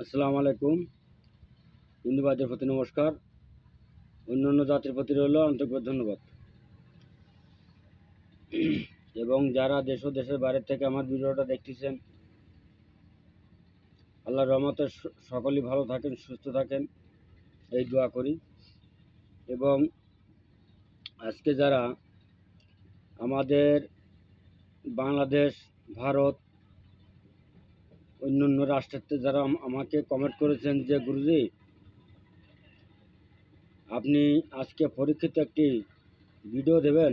আসসালামু আলাইকুম। হিন্দু ভাইদের প্রতি নমস্কার। অন্যান্য জাতির প্রতি রইল আন্তরিক ধন্যবাদ। এবং যারা দেশ ও দেশের বাইরে থেকে আমার ভিডিওটা দেখতেছেন, আল্লাহ রহমতে সকলেই ভালো থাকেন, সুস্থ থাকেন, এই দোয়া করি। এবং আজকে যারা আমাদের বাংলাদেশ, ভারত অন্যান্য রাষ্ট্রেতে যারা আমাকে কমেন্ট করেছেন যে, গুরুজি, আপনি আজকে পরীক্ষিত একটি ভিডিও দেবেন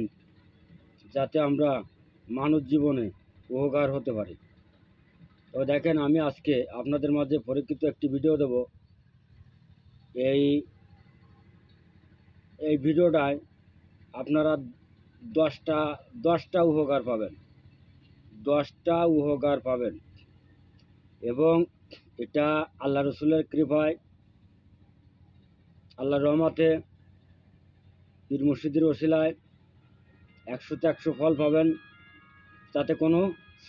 যাতে আমরা মানব জীবনে উপকার হতে পারি। তো দেখেন, আমি আজকে আপনাদের মাঝে পরীক্ষিত একটি ভিডিও দেব। এই এই ভিডিওটায় আপনারা দশটা দশটা উপকার পাবেন। দশটা উপকার পাবেন। এবং এটা আল্লাহ রসুলের কৃপায়, আল্লাহ রহমতে পীর মুর্শিদের ওসিলায় একশোতে একশো ফল পাবেন, তাতে কোনো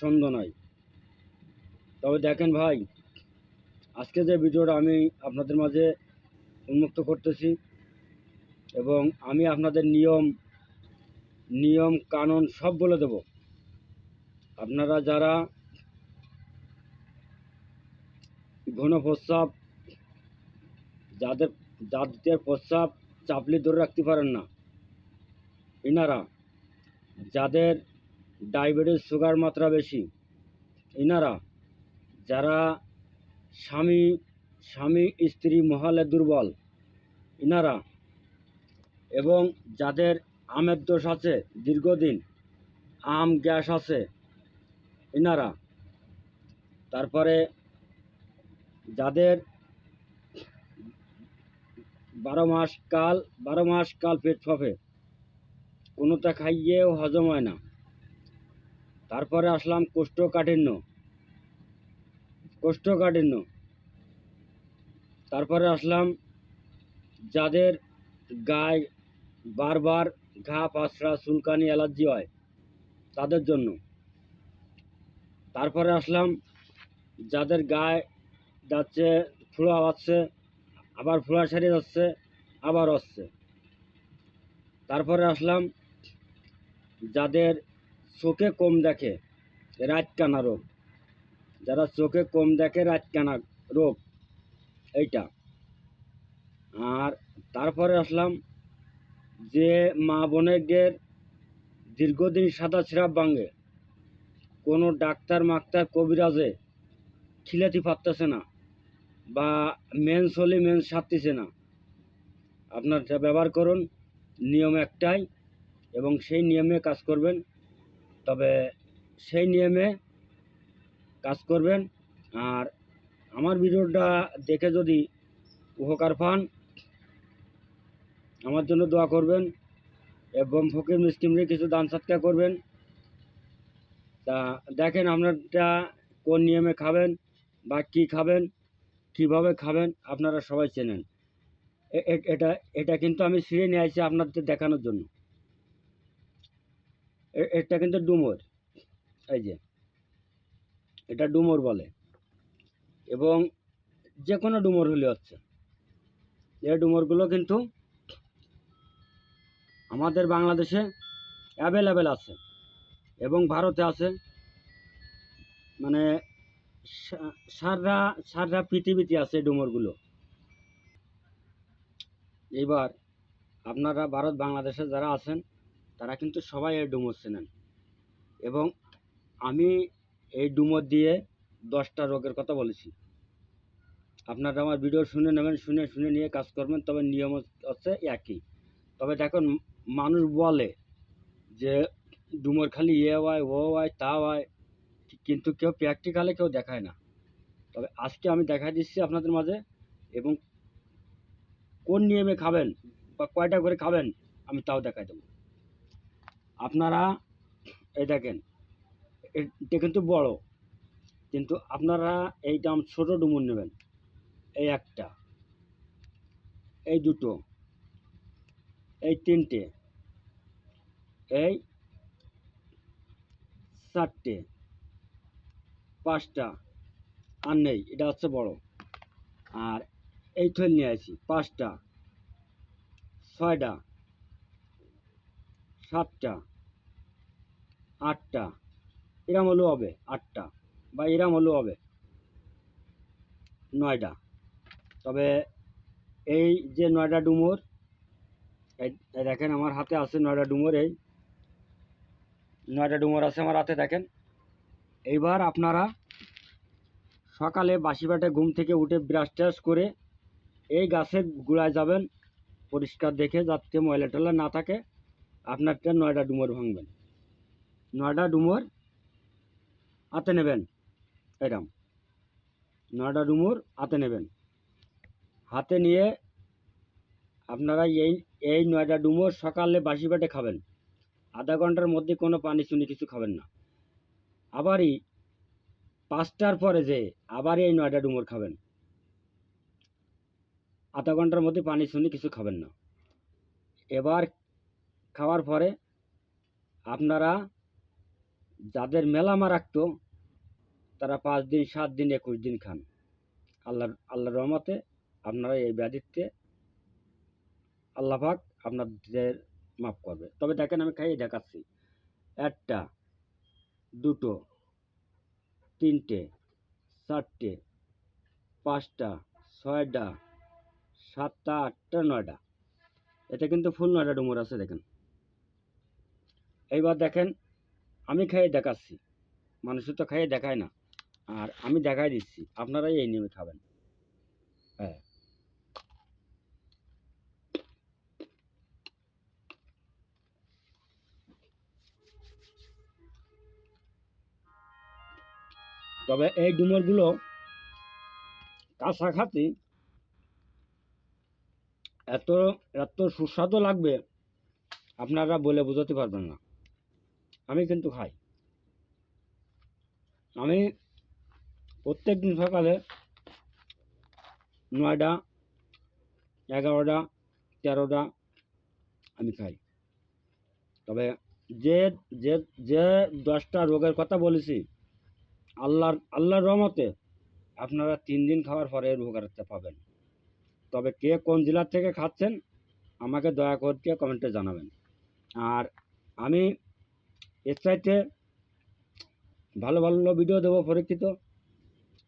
সন্দেহ নাই। তবে দেখেন ভাই, আজকে যে ভিডিওটা আমি আপনাদের মাঝে উন্মুক্ত করতেছি এবং আমি আপনাদের নিয়ম নিয়ম, কানুন সব বলে দেব। আপনারা যারা ঘন প্রস্রাব যাদের যাদের প্রস্রাব চাপলি ধরে রাখতে পারেন না। ইনারা যাদের ডায়াবেটিস সুগার মাত্রা বেশি ইনারা যারা স্বামী স্বামী, স্ত্রী মহালে দুর্বল ইনারা এবং যাদের আমের দোষ আছে দীর্ঘদিন, আম, গ্যাস আছে ইনারা তারপরে যাদের বারো মাস কাল, বারো মাস কাল পেট ফাঁপে। কোনোটা খাইয়েও হজম হয় না। তারপরে আসলাম কোষ্ঠকাঠিন্য। কোষ্ঠকাঠিন্য। তারপরে আসলাম যাদের গায়ে বারবার ঘা, পাঁচড়া, চুলকানি, অ্যালার্জি হয় তাদের জন্য। তারপরে আসলাম যাদের গায়ে যাচ্ছে ফোড়া হচ্ছে, আবার ফোড়া সারি যাচ্ছে, আবার আসছে তারপরে আসলাম, যাদের চোখে কম দেখে রাত কানা রোগ। যারা চোখে কম দেখে রাত কানা রোগ, এইটা। আর তারপরে আসলাম, যে মা বোনেদের দীর্ঘদিন সাদা সিরাপ ভাঙে, কোনো ডাক্তার মাক্তার কবিরাজে খিলাতে পারতেছে না। বা মেন্স হলে মেন্স সারতেছে না। আপনার যা ব্যবহার করুন, নিয়ম একটাই এবং সেই নিয়মে কাজ করবেন। তবে সেই নিয়মে কাজ করবেন। আর আমার ভিডিওটা দেখে যদি উপকার পান, আমার জন্য দোয়া করবেন এবং ফকির মিসকিমরে কিছু দান সৎকার করবেন। তা দেখেন আপনারটা কোন নিয়মে খাবেন বা কী খাবেন। কীভাবে খাবেন আপনারা সবাই চেনেন। এটা এটা কিন্তু আমি ছিঁড়ে নিয়ে আসছি আপনাদের দেখানোর জন্য। এটা কিন্তু ডুমোর, এই যে। এটা ডুমোর বলে। এবং যে কোনো ডুমোর হলে হচ্ছে। এই ডুমোরগুলো কিন্তু আমাদের বাংলাদেশে অ্যাভেলেবেল আছে। এবং ভারতে আছে। মানে সারা সারা পৃথিবীতে আছে ডুমোরগুলো। এইবার আপনারা ভারত, বাংলাদেশে যারা আছেন, তারা কিন্তু সবাই এই ডুমোর চেনেন। এবং আমি এই ডুমোর দিয়ে দশটা রোগের কথা বলেছি। আপনারা আমার ভিডিও শুনে নেবেন, শুনে শুনে নিয়ে কাজ করবেন, তবে নিয়ম হচ্ছে একই। তবে দেখুন, মানুষ বলে যে ডুমোর খালি ইয়ে হয়, ও হয়, তা হয় কিন্তু কেউ প্র্যাকটিক্যালে কেউ দেখায় না। তবে আজকে আমি দেখাই দিচ্ছি আপনাদের মাঝে এবং কোন নিয়মে খাবেন বা কয়টা করে খাবেন আমি তাও দেখাই দেবো। আপনারা, এই দেখেন, এটা কিন্তু বড়, কিন্তু আপনারা এই দাম ছোট ডুমুর নেবেন, এই একটা, এই দুটো, এই তিনটে, এই চারটে পাঁচটা। আর নেই, এটা হচ্ছে বড়। আর এই থল নিয়ে আসি পাঁচটা। ছয়টা। সাতটা। আটটা। এরম হলেও হবে, আটটা। বা এরম হলেও হবে। নয়টা। তবে এই যে নয়টা ডুমুর দেখেন আমার হাতে আছে নয়টা ডুমোর এই। নয়টা ডুমোর আছে আমার হাতে, দেখেন। এইবার আপনারা সকালে বাসি বাটে ঘুম থেকে উঠে ব্রাশ ট্রাশ করে এই গাছের গোড়ায় যাবেন, পরিষ্কার দেখে যাতে ময়লা টয়লা না থাকে, আপনারটা নয়টা ডুমুর ভাঙবেন। নয়টা ডুমুর হাতে নেবেন, এরম। নয়টা ডুমুর হাতে নেবেন। হাতে নিয়ে আপনারা এই এই নয়টা ডুমুর সকালে বাসি পেটে খাবেন। আধা ঘণ্টার মধ্যে কোনো পানি চুনি কিছু খাবেন না। আবারই পাঁচটার পরে যে আবার এই নয়টা ডুমুর খাবেন। আধা ঘণ্টার মধ্যে পানি শুনি কিছু খাবেন না। এবার খাওয়ার পরে আপনারা যাদের মেলামা রাখতো, তারা পাঁচ দিন, সাত দিন, একুশ দিন খান। আল্লাহ আল্লাহর রহমতে আপনারা এই ব্যাধিতে আল্লাহ পাক আপনাদের মাফ করবে। তবে দেখেন আমি খাইয়ে দেখাচ্ছি। একটা দুটো, তিনটে, চারটে, পাঁচটা, ছয়টা, সাতটা, আটটা, নয়টা। এতে কিন্তু ফুল নয়টা ডুমুর আছে, দেখেন। এইবার দেখেন, আমি খাইয়ে দেখাচ্ছি। মানুষের তো খাইয়ে দেখায় না। আর আমি দেখাই দিচ্ছি। আপনারাই এই নিয়মে খাবেন। হ্যাঁ। তবে এই ডুমরগুলো খাতে এত এত সুস্বাদু লাগবে, আপনারা বলে বোঝাতে পারবেন না। আমি কিন্তু খাই। আমি প্রত্যেক দিন সকালে নয়টা, এগারোটা, তেরোটা আমি খাই। তবে যে যে যে দশটা রোগের কথা বলেছি আল্লাহর আল্লাহর রহমতে আপনারা তিন দিন খাওয়ার পরে এর উপকারিতা পাবেন। তবে কে কোন জেলার থেকে খাচ্ছেন, আমাকে দয়া করে কমেন্টে জানাবেন। আর আমি এর চাইতে ভালো ভালো ভিডিও দেবো পরীক্ষিত,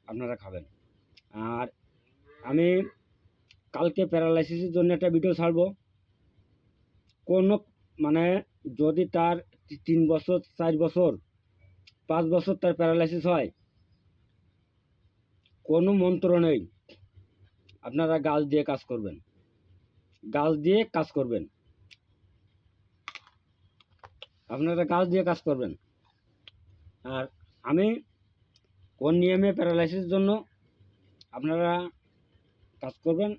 আপনারা খাবেন। আর আমি কালকে প্যারালাইসিসের জন্য একটা ভিডিও ছাড়বো। কোনো মানে যদি তার তিন বছর, চার বছর পাঁচ বছর তার প্যারালাইসিস হয়। কোনো মন্ত্র নেই। আপনারা গাছ দিয়ে কাজ করবেন। গাছ দিয়ে কাজ করবেন। আপনারা গাছ দিয়ে কাজ করবেন। আর আমি কোন নিয়মে প্যারালাইসিসের জন্য আপনারা কাজ করবেন,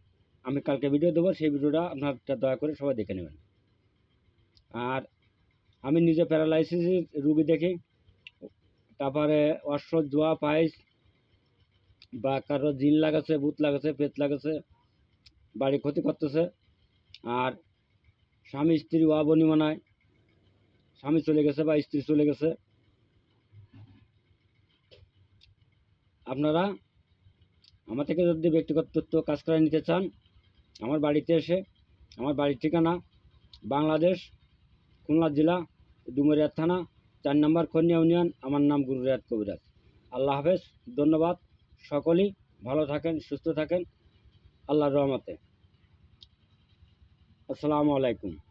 আমি কালকে ভিডিও দেবো, সেই ভিডিওটা আপনারা দয়া করে সবাই দেখে নেবেন। আর আমি নিজে প্যারালাইসিসের রুগী দেখি তারপরে অশ্ব জোয়া পাইস, বা কারও জিল লাগাছে, ভূত লাগাছে, পেট লাগাছে, বাড়ি ক্ষতি করতেছে, আর স্বামী স্ত্রী ওয়াবনি মানায়, স্বামী চলে গেছে বা স্ত্রী চলে গেছে। আপনারা আমার থেকে যদি ব্যক্তিগত তথ্য কাজ করে নিতে চান, আমার বাড়িতে এসে, আমার বাড়ির ঠিকানা, বাংলাদেশ, খুলনা জেলা, ডুমুরিয়া থানা চার নম্বর কন্যা ইউনিয়ন, আমার নাম গুরুরাজ কবিরাজ। আল্লাহ হাফেজ, ধন্যবাদ সকলেই, ভালো থাকেন, সুস্থ থাকেন, আল্লাহর রহমতে। আসসালামু আলাইকুম।